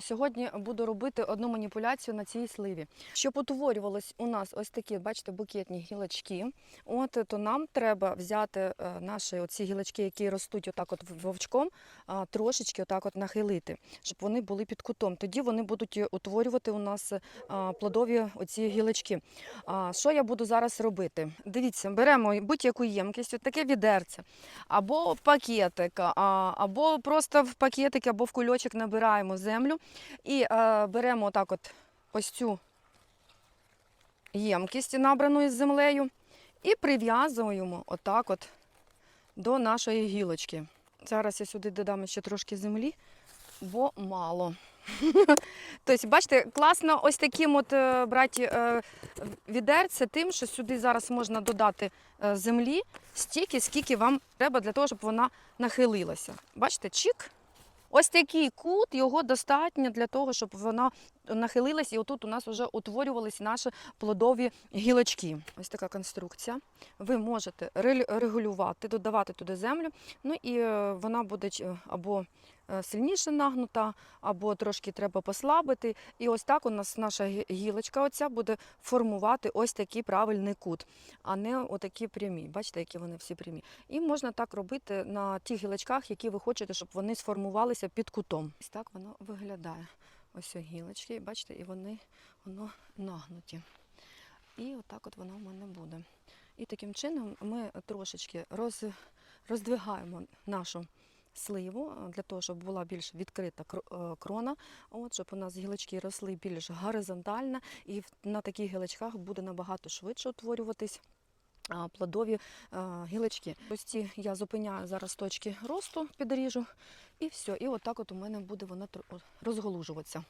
Сьогодні буду робити одну маніпуляцію на цій сливі. Щоб утворювались у нас ось такі, бачите, букетні гілочки. От то нам треба взяти е, наші оці гілочки, які ростуть отак от вовчком, трошечки отак от нахилити, щоб вони були під кутом. Тоді вони будуть утворювати у нас е, плодові оці гілочки. Що я буду зараз робити? Дивіться, беремо будь-яку ємкість, от таке відерце, або пакетик, або просто в пакетик, або в кульочок набираємо землю і е, беремо отак от ось цю ємкість, набрану із землею, і прив'язуємо отак от до нашої гілочки. Зараз я сюди додам ще трошки землі, бо мало. Тобто, бачите, класно ось таким от е, брати е, відерце тим, що сюди зараз можна додати е, землі стільки, скільки вам треба для того, щоб вона нахилилася. Бачите, чик. Ось такий кут, його достатньо для того, щоб вона нахилилась, і отут у нас вже утворювалися наші плодові гілочки. Ось така конструкція. Ви можете регулювати, додавати туди землю, ну і е, вона буде або сильніше нагнута, або трошки треба послабити. І ось так у нас наша гілочка оця буде формувати ось такий правильний кут, а не отакі прямі. Бачите, які вони всі прямі. І можна так робити на тих гілочках, які ви хочете, щоб вони сформувалися під кутом. Ось так воно виглядає. Ось гілочки, бачите, і вони воно нагнуті. І отак от воно в мене буде. І таким чином ми трошечки роз, роздвигаємо нашу сливу для того, щоб була більш відкрита е, крона, от, щоб у нас гілочки росли більш горизонтально, і на таких гілочках буде набагато швидше утворюватись плодові а, гілочки. Ось ці я зупиняю зараз точки росту, підріжу, і все. І отак от у мене буде вона розголужуватися.